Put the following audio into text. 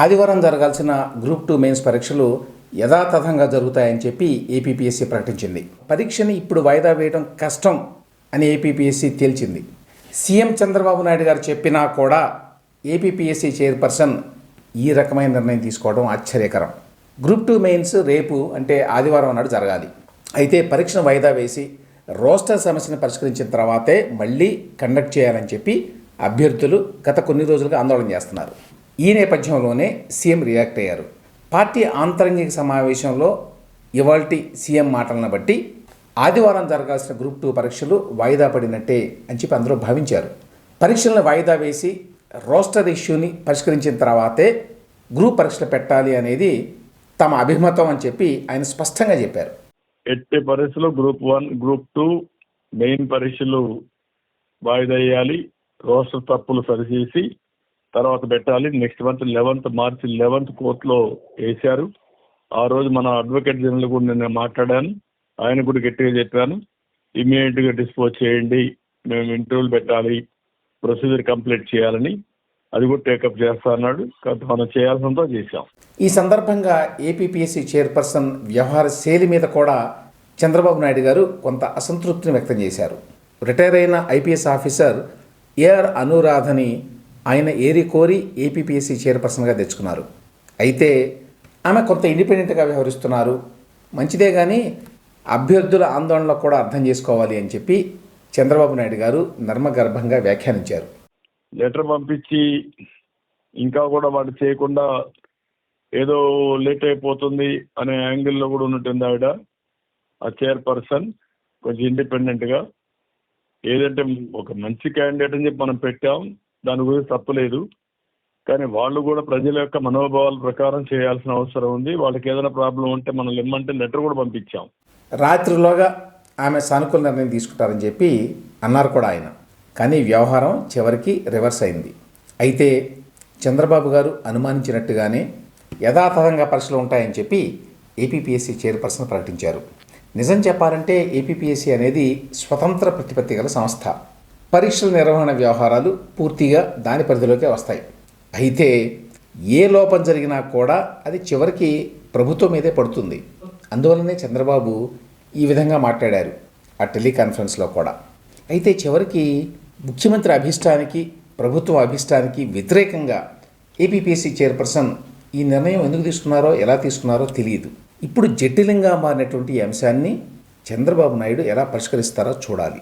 ఆదివారం జరగాల్సిన group two mains పరీక్షలు యథాతథంగా జరుగుతాయని చెప్పి ఏపీపీఎస్సీ ప్రకటించింది. పరీక్షని ఇప్పుడు వాయిదా వేయడం కష్టం అని ఏపీపీఎస్సీ తేల్చింది. సీఎం చంద్రబాబు నాయుడు గారు చెప్పినా కూడా ఏపీపీఎస్సీ చైర్పర్సన్ ఈ రకమైన నిర్ణయం తీసుకోవడం ఆశ్చర్యకరం. గ్రూప్ టూ మెయిన్స్ రేపు అంటే ఆదివారం నాడు జరగాలి. అయితే పరీక్షను వాయిదా వేసి రోస్టర్ సమస్యను పరిష్కరించిన తర్వాతే మళ్ళీ కండక్ట్ చేయాలని చెప్పి అభ్యర్థులు గత కొన్ని రోజులుగా ఆందోళన చేస్తున్నారు. ఈ నేపథ్యంలోనే సీఎం రియాక్ట్ అయ్యారు. పార్టీ ఆంతరంగిక సమావేశంలో ఇవాల్టి సీఎం మాటలను బట్టి ఆదివారం జరగాల్సిన గ్రూప్ టూ పరీక్షలు వాయిదా పడినట్టే అని చెప్పి అందరూ భావించారు. పరీక్షలను వాయిదా వేసి రోస్టర్ ఇష్యూని పరిష్కరించిన తర్వాతే గ్రూప్ పరీక్షలు పెట్టాలి అనేది తమ అభిమతం అని చెప్పి ఆయన స్పష్టంగా చెప్పారు. ఎట్టి పరీక్షలు group one group two main పరీక్షలు వాయిదా వేయాలి రోస్టర్ తప్పులు సరిచేసి తర్వాత పెట్టాలి. నెక్స్ట్ మంత్ లెవెన్త్ మార్చి లెవెన్త్ కోర్టులో వేశారు. ఆ రోజు మన అడ్వకేట్ జనరల్ కూడా నేను మాట్లాడాను. ఆయన కూడా గట్టిగా చెప్పాను. ఇమీడియట్గా డిస్పోజ్ చేయండి. మేము ఇంటర్వ్యూలు పెట్టాలి. ప్రొసీజర్ కంప్లీట్ చేయాలని. అది కూడా టేకప్ చేస్తా అన్నాడు. మనం చేయాల్సినంత చేశాం. ఈ సందర్భంగా ఏపీపీఎస్సీ చైర్పర్సన్ వ్యవహార శైలి మీద కూడా చంద్రబాబు నాయుడు గారు కొంత అసంతృప్తిని వ్యక్తం చేశారు. రిటైర్ అయిన ఐపీఎస్ ఆఫీసర్ ఏఆర్ అనురాధని ఆయన ఏరి కోరి ఏపీపీఎస్సీ చైర్పర్సన్గా తెచ్చుకున్నారు. అయితే ఆమె కొంత ఇండిపెండెంట్గా వ్యవహరిస్తున్నారు. మంచిదే కానీ అభ్యర్థుల ఆందోళనలో కూడా అర్థం చేసుకోవాలి అని చెప్పి చంద్రబాబు నాయుడు గారు నర్మగర్భంగా వ్యాఖ్యానించారు. లెటర్ పంపించి ఇంకా కూడా వాడు చేయకుండా ఏదో లేట్ అయిపోతుంది అనే యాంగిల్లో కూడా ఉన్నట్టుంది ఆవిడ. ఆ చైర్పర్సన్ కొంచెం ఇండిపెండెంట్గా ఏదంటే ఒక మంచి క్యాండిడేట్ అని చెప్పి మనం పెట్టాం దాని గురించి తప్పలేదు కానీ వాళ్ళు కూడా ప్రజల యొక్క మనోభావాల ప్రకారం చేయాల్సిన అవసరం ఉంది. వాళ్ళకి ఏదైనా ప్రాబ్లం ఉంటే మనం ఇమ్మంటే లెటర్ కూడా పంపించాం. రాత్రిలోగా ఆమె సానుకూల నిర్ణయం తీసుకుంటారని చెప్పి అన్నారు కూడా ఆయన. కానీ వ్యవహారం చివరికి రివర్స్ అయింది. అయితే చంద్రబాబు గారు అనుమానించినట్టుగానే యథాతథంగా పరీక్షలు ఉంటాయని చెప్పి ఏపీపీఎస్సీ చైర్పర్సన్ ప్రకటించారు. నిజం చెప్పాలంటే ఏపీపీఎస్సీ అనేది స్వతంత్ర ప్రతిపత్తి గల సంస్థ. పరీక్షల నిర్వహణ వ్యవహారాలు పూర్తిగా దాని పరిధిలోకే వస్తాయి. అయితే ఏ లోపం జరిగినా కూడా అది చివరికి ప్రభుత్వం మీదే పడుతుంది. అందువలనే చంద్రబాబు ఈ విధంగా మాట్లాడారు ఆ టెలికాన్ఫరెన్స్లో కూడా. అయితే చివరికి ముఖ్యమంత్రి అభిష్టానికి ప్రభుత్వం అభిష్టానికి వ్యతిరేకంగా ఏపీపీఎస్సీ చైర్పర్సన్ ఈ నిర్ణయం ఎందుకు తీసుకున్నారో ఎలా తీసుకున్నారో తెలియదు. ఇప్పుడు జటిలంగా మారినటువంటి ఈ అంశాన్ని చంద్రబాబు నాయుడు ఎలా పరిష్కరిస్తారో చూడాలి.